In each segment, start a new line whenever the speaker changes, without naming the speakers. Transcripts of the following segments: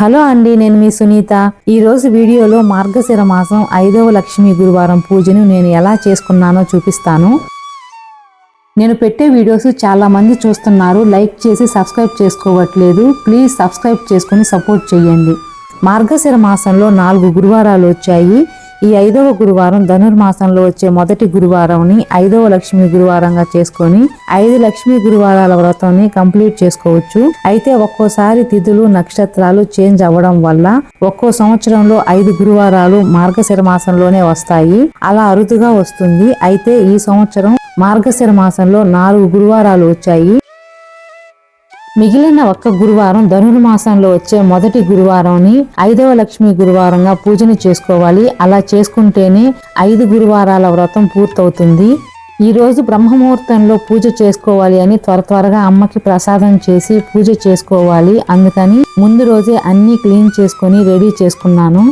Hello అండి నేను మీ సునీత. ఈరోజు వీడియోలో మార్గశిర మాసం ఐదవ లక్ష్మీ గురువారం పూజను నేను ఎలా చేసుకున్నానో చూపిస్తాను. నేను పెట్టే వీడియోస్ చాలా మంది చూస్తున్నారు. లైక్ చేసి సబ్స్క్రైబ్ చేసుకోవట్లేదు. ప్లీజ్ సబ్స్క్రైబ్ చేసుకుని సపోర్ట్ చేయండి. మార్గశిర మాసంలో నాలుగు గురువారాలు వచ్చాయి. ఈ ఐదవ గురువారం ధనుర్మాసంలో వచ్చే మొదటి గురువారంని ఐదవ లక్ష్మీ గురువారంగా చేసుకొని ఐదు లక్ష్మీ గురువారాల వ్రతాన్ని కంప్లీట్ చేసుకోవచ్చు. అయితే ఒక్కోసారి తిథులు నక్షత్రాలు చేంజ్ అవ్వడం వల్ల ఒక్కో సంవత్సరంలో ఐదు గురువారాలు మార్గశిర మాసంలోనే వస్తాయి. అలా అరుదుగా వస్తుంది. అయితే ఈ సంవత్సరం మార్గశిర మాసంలో నాలుగు గురువారాలు వచ్చాయి. మిగిలిన ఒక్క గురువారం ధనుర్మాసంలో వచ్చే మొదటి గురువారంని ఐదవ లక్ష్మి గురువారంగా పూజను చేసుకోవాలి. అలా చేసుకుంటేనే ఐదు గురువారాల వ్రతం పూర్తవుతుంది. ఈ రోజు బ్రహ్మముహూర్తంలో పూజ చేసుకోవాలి అని త్వర త్వరగా అమ్మకి ప్రసాదం చేసి పూజ చేసుకోవాలి. అందుకని ముందు రోజే అన్నీ క్లీన్ చేసుకొని రెడీ చేసుకున్నాను.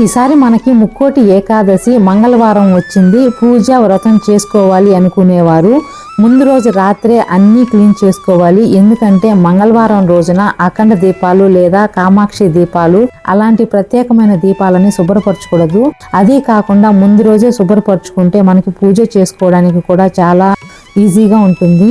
ఈసారి మనకి ముక్కోటి ఏకాదశి మంగళవారం వచ్చింది. పూజ వ్రతం చేసుకోవాలి అనుకునేవారు. ముందు రోజు రాత్రే అన్నీ క్లీన్ చేసుకోవాలి. ఎందుకంటే మంగళవారం రోజున అఖండ దీపాలు లేదా కామాక్షి దీపాలు అలాంటి ప్రత్యేకమైన దీపాలని శుభ్రపరచకూడదు. అదే కాకుండా ముందు రోజే శుభ్రపరచుకుంటే మనకి పూజ చేసుకోవడానికి కూడా చాలా ఈజీగా ఉంటుంది.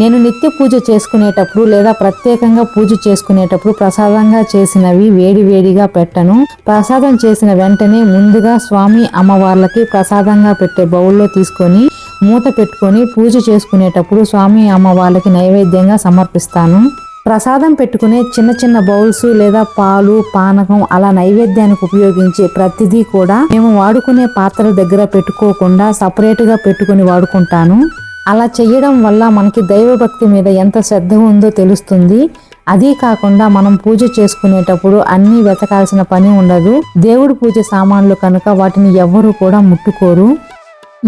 నేను నిత్య పూజ చేసుకునేటప్పుడు లేదా ప్రత్యేకంగా పూజ చేసుకునేటప్పుడు ప్రసాదంగా చేసినవి వేడి వేడిగా పెట్టను. ప్రసాదం చేసిన వెంటనే ముందుగా స్వామి అమ్మవార్లకి ప్రసాదంగా పెట్టే బౌల్లో తీసుకొని మూత పెట్టుకొని పూజ చేసుకునేటప్పుడు స్వామి అమ్మవార్లకి నైవేద్యంగా సమర్పిస్తాను. ప్రసాదం పెట్టుకునే చిన్న చిన్న బౌల్స్ లేదా పాలు పానకం అలా నైవేద్యానికి ఉపయోగించే ప్రతిదీ కూడా మేము వాడుకునే పాత్ర దగ్గర పెట్టుకోకుండా సపరేట్గా పెట్టుకుని వాడుకుంటాను. అలా చేయడం వల్ల మనకి దైవభక్తి మీద ఎంత శ్రద్ధ ఉందో తెలుస్తుంది. అదీ కాకుండా మనం పూజ చేసుకునేటప్పుడు అన్నీ వెతకాల్సిన పని ఉండదు. దేవుడి పూజ సామాన్లు కనుక వాటిని ఎవ్వరూ కూడా ముట్టుకోరు.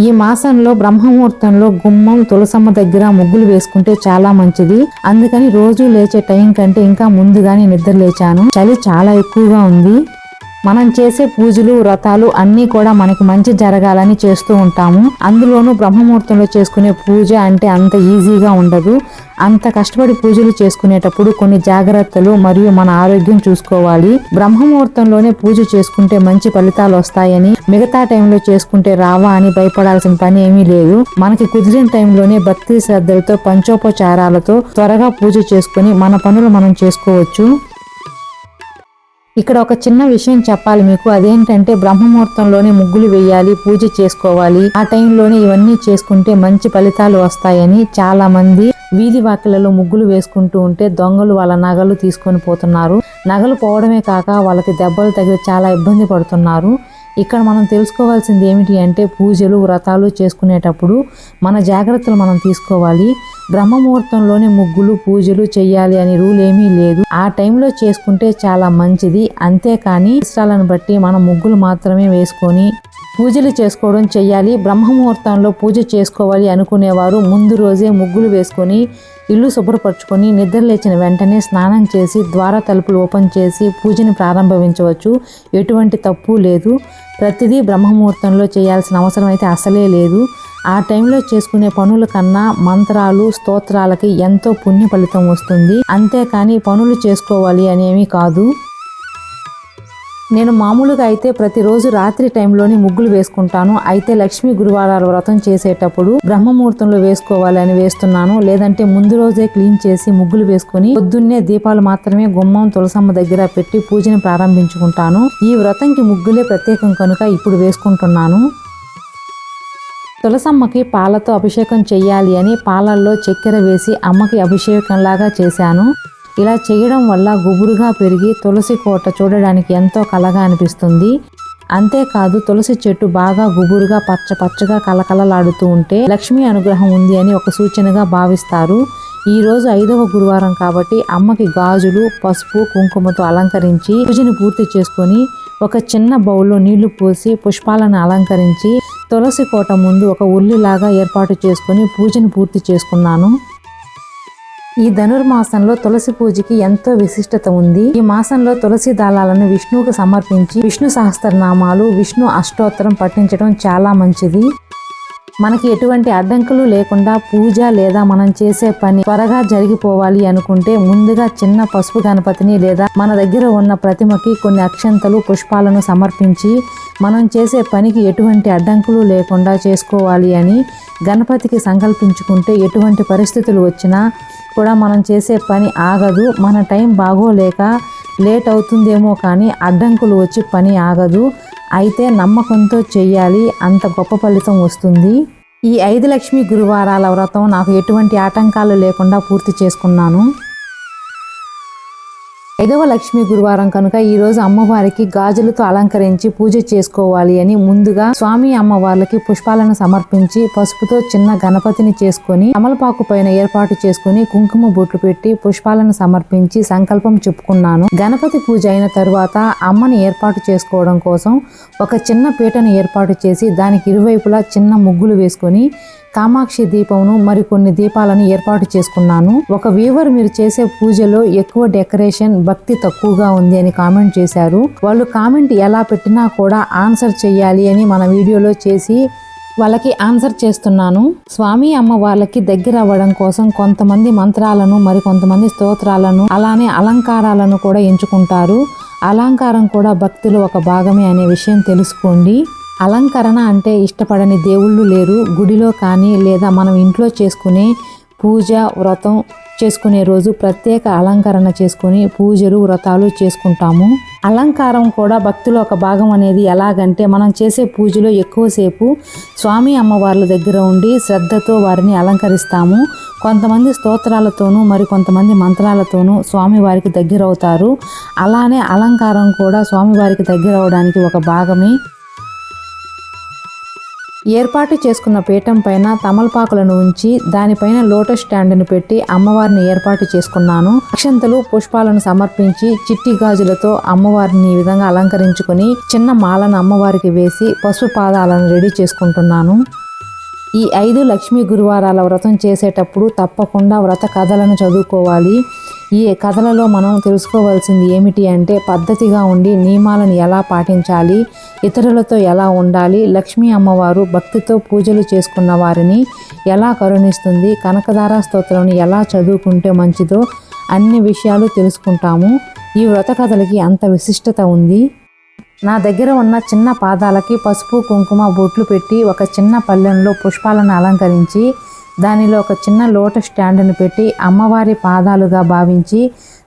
ఈ మాసంలో బ్రహ్మముహూర్తంలో గుమ్మం తులసమ్మ దగ్గర ముగ్గులు వేసుకుంటే చాలా మంచిది. అందుకని రోజు లేచే టైం కంటే ఇంకా ముందుగానే నిద్ర లేచాను. చలి చాలా ఎక్కువగా ఉంది. మనం చేసే పూజలు వ్రతాలు అన్నీ కూడా మనకి మంచి జరగాలని చేస్తూ ఉంటాము. అందులోనూ బ్రహ్మముహూర్తంలో చేసుకునే పూజ అంటే అంత ఈజీగా ఉండదు. అంత కష్టపడి పూజలు చేసుకునేటప్పుడు కొన్ని జాగ్రత్తలు మరియు మన ఆరోగ్యం చూసుకోవాలి. బ్రహ్మముహూర్తంలోనే పూజ చేసుకుంటే మంచి ఫలితాలు వస్తాయని మిగతా టైంలో చేసుకుంటే రావా అని భయపడాల్సిన పని ఏమీ లేదు. మనకి కుదిరిన టైంలోనే భక్తి శ్రద్ధలతో పంచోపచారాలతో త్వరగా పూజ చేసుకుని మన పనులు మనం చేసుకోవచ్చు. ఇక్కడ ఒక చిన్న విషయం చెప్పాలి మీకు. అదేంటంటే బ్రహ్మముహూర్తంలోనే ముగ్గులు వేయాలి పూజ చేసుకోవాలి. ఆ టైంలోనే ఇవన్నీ చేసుకుంటే మంచి ఫలితాలు వస్తాయని చాలా మంది వీధి వాకిలలో ముగ్గులు వేసుకుంటూ ఉంటే దొంగలు వాళ్ళ నగలు తీసుకొని పోతున్నారు. నగలు పోవడమే కాక వాళ్ళకి దెబ్బలు తగిలి చాలా ఇబ్బంది పడుతున్నారు. ఇక్కడ మనం తెలుసుకోవాల్సింది ఏమిటి అంటే పూజలు వ్రతాలు చేసుకునేటప్పుడు మన జాగ్రత్తలు మనం తీసుకోవాలి. బ్రహ్మముహూర్తంలోనే ముగ్గులు పూజలు చేయాలి అని రూల్ ఏమీ లేదు. ఆ టైంలో చేసుకుంటే చాలా మంచిది. అంతేకాని ఇష్టాలను బట్టి మనం ముగ్గులు మాత్రమే వేసుకొని పూజలు చేసుకోవడం చేయాలి బ్రహ్మముహూర్తంలో పూజ చేసుకోవాలి అనుకునేవారు ముందు రోజే ముగ్గులు వేసుకొని ఇల్లు శుభ్రపరచుకొని నిద్ర లేచిన వెంటనే స్నానం చేసి ద్వార తలుపులు ఓపెన్ చేసి పూజని ప్రారంభించవచ్చు. ఎటువంటి తప్పు లేదు. ప్రతిదీ బ్రహ్మముహూర్తంలో చేయాల్సిన అవసరం అయితే అసలే లేదు. ఆ టైంలో చేసుకునే పనుల కన్నా మంత్రాలు స్తోత్రాలకి ఎంతో పుణ్య ఫలితం వస్తుంది. అంతేకాని పనులు చేసుకోవాలి అనేవి కాదు. నేను మామూలుగా అయితే ప్రతిరోజు రాత్రి టైంలోనే ముగ్గులు వేసుకుంటాను. అయితే లక్ష్మీ గురువారాల వ్రతం చేసేటప్పుడు బ్రహ్మముహూర్తంలో వేసుకోవాలని వేస్తున్నాను. లేదంటే ముందు రోజే క్లీన్ చేసి ముగ్గులు వేసుకుని పొద్దున్నే దీపాలు మాత్రమే గుమ్మం తులసమ్మ దగ్గర పెట్టి పూజను ప్రారంభించుకుంటాను. ఈ వ్రతంకి ముగ్గులే ప్రత్యేకం కనుక ఇప్పుడు వేసుకుంటున్నాను. తులసమ్మకి పాలతో అభిషేకం చెయ్యాలి అని పాలల్లో చక్కెర వేసి అమ్మకి అభిషేకంలాగా చేశాను. ఇలా చేయడం వల్ల గుబురుగా పెరిగి తులసి కోట చూడడానికి ఎంతో కలగా అనిపిస్తుంది. అంతేకాదు తులసి చెట్టు బాగా గుబురుగా పచ్చ పచ్చగా కలకలలాడుతూ ఉంటే లక్ష్మీ అనుగ్రహం ఉంది అని ఒక సూచనగా భావిస్తారు. ఈరోజు ఐదవ గురువారం కాబట్టి అమ్మకి గాజులు పసుపు కుంకుమతో అలంకరించి పూజను పూర్తి చేసుకొని ఒక చిన్న బౌల్లో నీళ్ళు పోసి పుష్పాలను అలంకరించి తులసి కోట ముందు ఒక ఉల్లిలాగా ఏర్పాటు చేసుకొని పూజను పూర్తి చేసుకున్నాను. ఈ ధనుర్మాసంలో తులసి పూజకి ఎంతో విశిష్టత ఉంది. ఈ మాసంలో తులసి దళాలను విష్ణువుకు సమర్పించి విష్ణు సహస్రనామాలు విష్ణు అష్టోత్తరం పఠించడం చాలా మంచిది. మనకి ఎటువంటి అడ్డంకులు లేకుండా పూజ లేదా మనం చేసే పని త్వరగా జరిగిపోవాలి అనుకుంటే ముందుగా చిన్న పసుపు గణపతిని లేదా మన దగ్గర ఉన్న ప్రతిమకి కొన్ని అక్షంతలు పుష్పాలను సమర్పించి మనం చేసే పనికి ఎటువంటి అడ్డంకులు లేకుండా చేసుకోవాలి అని గణపతికి సంకల్పించుకుంటే ఎటువంటి పరిస్థితులు వచ్చినా కూడా మనం చేసే పని ఆగదు. మన టైం బాగోలేక లేట్ అవుతుందేమో కానీ అడ్డంకులు వచ్చి పని ఆగదు. అయితే నమ్మకంతో చెయ్యాలి. అంత గొప్ప ఫలితం వస్తుంది. ఈ ఐదు లక్ష్మి గురువారాల వ్రతం నాకు ఎటువంటి ఆటంకాలు లేకుండా పూర్తి చేసుకున్నాను. ఐదవ లక్ష్మి గురువారం కనుక ఈ రోజు అమ్మవారికి గాజులతో అలంకరించి పూజ చేసుకోవాలి అని ముందుగా స్వామి అమ్మవార్లకి పుష్పాలను సమర్పించి పసుపుతో చిన్న గణపతిని చేసుకొని అమలపాకు పైన ఏర్పాటు చేసుకుని కుంకుమ బొట్లు పెట్టి పుష్పాలను సమర్పించి సంకల్పం చెప్పుకున్నాను. గణపతి పూజ అయిన తరువాత అమ్మని ఏర్పాటు చేసుకోవడం కోసం ఒక చిన్న పీటను ఏర్పాటు చేసి దానికి ఇరువైపులా చిన్న ముగ్గులు వేసుకొని కామాక్షి దీపమును మరికొన్ని దీపాలను ఏర్పాటు చేసుకున్నాను. ఒక వీవర్ మీరు చేసే పూజలో ఎక్కువ డెకరేషన్ భక్తి తక్కువగా ఉంది అని కామెంట్ చేశారు. వాళ్ళు కామెంట్ ఎలా పెట్టినా కూడా ఆన్సర్ చేయాలి అని మన వీడియోలో చేసి వాళ్ళకి ఆన్సర్ చేస్తున్నాను. స్వామి అమ్మ వాళ్ళకి దగ్గర అవ్వడం కోసం కొంతమంది మంత్రాలను మరి కొంతమంది స్తోత్రాలను అలానే అలంకారాలను కూడా ఎంచుకుంటారు. అలంకారం కూడా భక్తిలో ఒక భాగమే అనే విషయం తెలుసుకోండి. అలంకరణ అంటే ఇష్టపడని దేవుళ్ళు లేరు గుడిలో కానీ లేదా మనం ఇంట్లో చేసుకునే పూజ వ్రతం చేసుకునే రోజు ప్రత్యేక అలంకరణ చేసుకుని పూజలు వ్రతాలు చేసుకుంటాము. అలంకారం కూడా భక్తుల ఒక భాగం అనేది ఎలాగంటే మనం చేసే పూజలో ఎక్కువసేపు స్వామి అమ్మవార్ల దగ్గర ఉండి శ్రద్ధతో వారిని అలంకరిస్తాము. కొంతమంది స్తోత్రాలతోనూ మరి కొంతమంది మంత్రాలతోనూ స్వామివారికి దగ్గర అవుతారు అలానే అలంకారం కూడా స్వామివారికి దగ్గర అవడానికి ఒక భాగమే. ఏర్పాటు చేసుకున్న పీఠం పైన తమలపాకులను ఉంచి దానిపైన లోటస్ స్టాండ్ని పెట్టి అమ్మవారిని ఏర్పాటు చేసుకున్నాను. అక్షంతలు పుష్పాలను సమర్పించి చిట్టి గాజులతో అమ్మవారిని ఈ విధంగా అలంకరించుకొని చిన్న మాలను అమ్మవారికి వేసి పసుపు పాదాలను రెడీ చేసుకుంటున్నాను. ఈ ఐదు లక్ష్మీ గురువారాల వ్రతం చేసేటప్పుడు తప్పకుండా వ్రత కథలను చదువుకోవాలి. ఈ కథలలో మనం తెలుసుకోవాల్సింది ఏమిటి అంటే పద్ధతిగా ఉండి నియమాలను ఎలా పాటించాలి ఇతరులతో ఎలా ఉండాలి లక్ష్మీ అమ్మవారు భక్తితో పూజలు చేసుకున్న వారిని ఎలా కరుణిస్తుంది కనకదార స్తోత్రం ఎలా చదువుకుంటే మంచిదో అన్ని విషయాలు తెలుసుకుంటాము. ఈ వ్రత కథలకి అంత విశిష్టత ఉంది. నా దగ్గర ఉన్న చిన్న పాదాలకి పసుపు కుంకుమ బొట్లు పెట్టి ఒక చిన్న పల్లెంలో పుష్పాలను అలంకరించి దానిలో ఒక చిన్న లోట స్టాండ్ను పెట్టి అమ్మవారి పాదాలుగా భావించి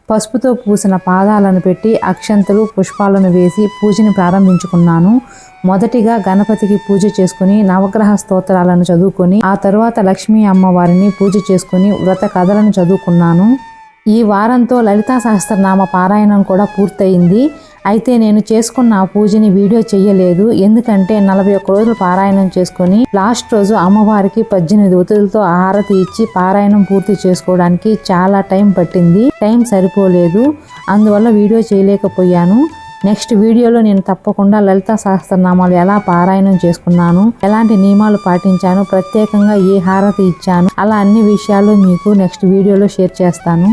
పసుపుతో పూసిన పాదాలను పెట్టి అక్షంతలు పుష్పాలను వేసి పూజని ప్రారంభించుకున్నాను. మొదటిగా గణపతికి పూజ చేసుకుని నవగ్రహ స్తోత్రాలను చదువుకొని ఆ తరువాత లక్ష్మీ అమ్మవారిని పూజ చేసుకుని వ్రత కథలను చదువుకున్నాను. ఈ వారంతో లలితా సహస్రనామ పారాయణం కూడా పూర్తయింది. అయితే నేను చేసుకున్న ఆ పూజని వీడియో చెయ్యలేదు. ఎందుకంటే నలభై ఒక్క రోజులు పారాయణం చేసుకొని లాస్ట్ రోజు అమ్మవారికి పద్దెనిమిది ఒత్తులతో హారతి ఇచ్చి పారాయణం పూర్తి చేసుకోవడానికి చాలా టైం పట్టింది. టైం సరిపోలేదు. అందువల్ల వీడియో చేయలేకపోయాను. నెక్స్ట్ వీడియోలో నేను తప్పకుండా లలిత సహస్రనామాలు ఎలా పారాయణం చేసుకున్నాను ఎలాంటి నియమాలు పాటించాను ప్రత్యేకంగా ఏ హారతి ఇచ్చాను అలా అన్ని విషయాలు మీకు నెక్స్ట్ వీడియోలో షేర్ చేస్తాను.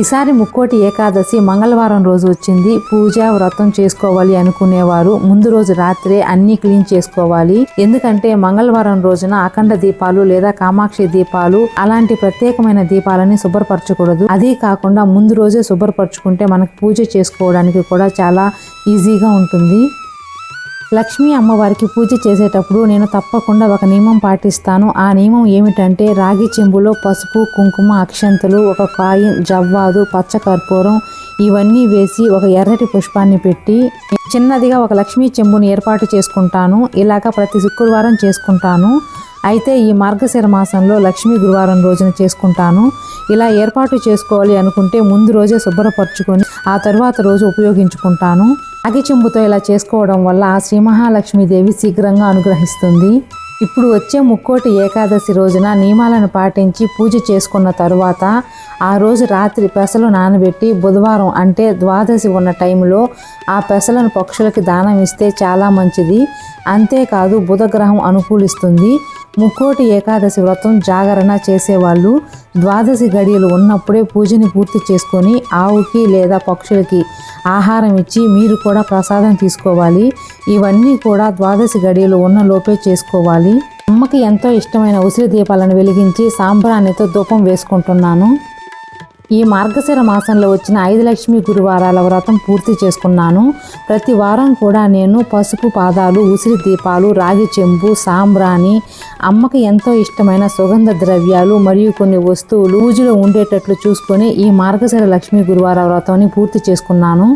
ఈసారి ముక్కోటి ఏకాదశి మంగళవారం రోజు వచ్చింది. పూజ వ్రతం చేసుకోవాలి అనుకునేవారు. ముందు రోజు రాత్రే అన్ని క్లీన్ చేసుకోవాలి. ఎందుకంటే మంగళవారం రోజున అఖండ దీపాలు లేదా కామాక్షి దీపాలు అలాంటి ప్రత్యేకమైన దీపాలని శుభ్రపరచకూడదు. అదే కాకుండా ముందు రోజే శుభ్రపరచుకుంటే మనకు పూజ చేసుకోవడానికి కూడా చాలా ఈజీగా ఉంటుంది. లక్ష్మీ అమ్మవారికి పూజ చేసేటప్పుడు నేను తప్పకుండా ఒక నియమం పాటిస్తాను. ఆ నియమం ఏమిటంటే రాగి చెంబులో పసుపు కుంకుమ అక్షంతలు ఒక కాయిన్ జవ్వాదు పచ్చ కర్పూరం ఇవన్నీ వేసి ఒక ఎర్రటి పుష్పాన్ని పెట్టి చిన్నదిగా ఒక లక్ష్మీ చెంబుని ఏర్పాటు చేసుకుంటాను. ఇలాగ ప్రతి శుక్రవారం చేసుకుంటాను. అయితే ఈ మార్గశిర మాసంలో లక్ష్మీ గురువారం రోజున చేసుకుంటాను. ఇలా ఏర్పాటు చేసుకోవాలి అనుకుంటే ముందు రోజే శుభ్రపరచుకొని ఆ తర్వాత రోజు ఉపయోగించుకుంటాను. అగి చెంబుతో ఇలా చేసుకోవడం వల్ల శ్రీ మహాలక్ష్మీదేవి శీఘ్రంగా అనుగ్రహిస్తుంది. ఇప్పుడు వచ్చే ముక్కోటి ఏకాదశి రోజున నియమాలను పాటించి పూజ చేసుకున్న తరువాత ఆ రోజు రాత్రి పెసలు నానబెట్టి బుధవారం అంటే ద్వాదశి ఉన్న టైంలో ఆ పెసలను పక్షులకి దానం ఇస్తే చాలా మంచిది. అంతేకాదు బుధగ్రహం అనుకూలిస్తుంది. ముక్కోటి ఏకాదశి వ్రతం జాగరణ చేసేవాళ్ళు ద్వాదశి గడియలు ఉన్నప్పుడే పూజని పూర్తి చేసుకొని ఆవుకి లేదా పక్షులకి ఆహారం ఇచ్చి మీరు కూడా ప్రసాదం తీసుకోవాలి. ఇవన్నీ కూడా ద్వాదశి గడియలు ఉన్న లోపే చేసుకోవాలి. అమ్మకి ఎంతో ఇష్టమైన ఉసిరి దీపాలను వెలిగించి సాంబ్రాణితో ధూపం వేసుకుంటున్నాను. ఈ మార్గశిర మాసంలో వచ్చిన ఐదు లక్ష్మి గురువారాల వ్రతం పూర్తి చేసుకున్నాను. ప్రతి వారం కూడా నేను పసుపు పాదాలు ఉసిరి దీపాలు రాగి చెంబు సాంబ్రాణి అమ్మకి ఎంతో ఇష్టమైన సుగంధ ద్రవ్యాలు మరియు కొన్ని వస్తువులు పూజలో ఉండేటట్లు చూసుకొని ఈ మార్గశిర లక్ష్మి గురువార వ్రతాన్ని పూర్తి చేసుకున్నాను.